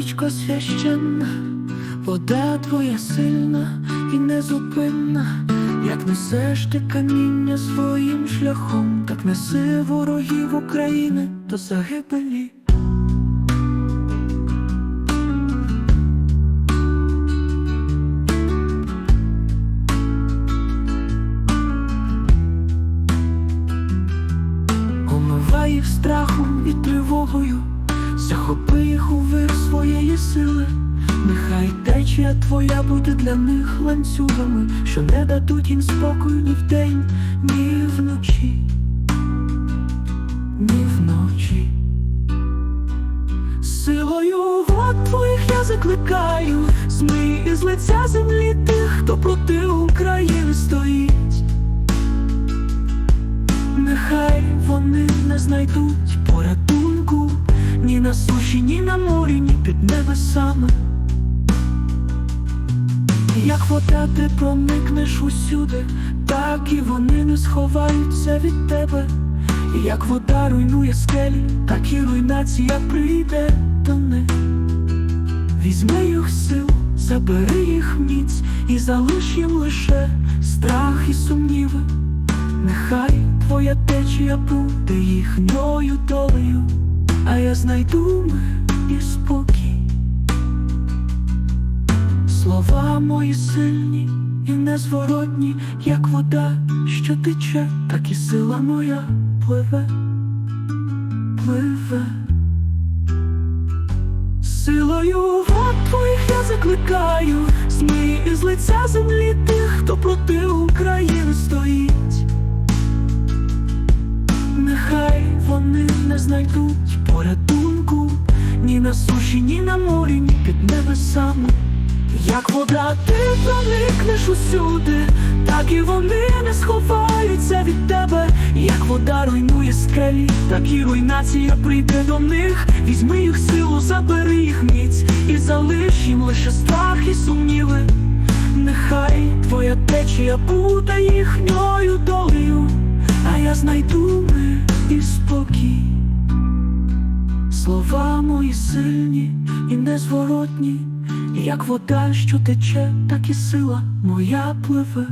вода священна, вода твоя сильна і незупинна, як несеш ти каміння своїм шляхом, так неси ворогів України до загибелі. Омивай їх страхом і тривогою, захопи їх у вир своєї сили, нехай течія твоя буде для них ланцюгами, що не дадуть їм спокою ні вдень, ні вночі, ні вночі. Силою вод твоїх я закликаю, змий із лиця землі тих, хто проти України стоїть. Нехай вони не знайдуть порятунку ні на суші, ні на морі, ні під небесами. Як вода ти проникнеш усюди, так і вони не сховаються від тебе. Як вода руйнує скелі, так і руйнація прийде до них. Візьми їх сил, забери їх міць і залиш їм лише страх і сумніви. Нехай твоя течія буде їхньою долею, а я знайду мир і спокій. Слова мої сильні і незворотні, як вода, що тече, так і сила моя пливе, пливе. Силою вод твоїх я закликаю, змій із лиця землі тих, хто проти ні на морі, ні під небесами. Як вода ти проникнеш усюди, так і вони не сховаються від тебе. Як вода руйнує скелі, так і руйнація прийде до них. Візьми їх силу, забери їх міць і залиш їм лише страх і сумніви. Нехай твоя течія буде їхньою долею, а я знайду незворотні, як вода, що тече, так і сила моя пливе.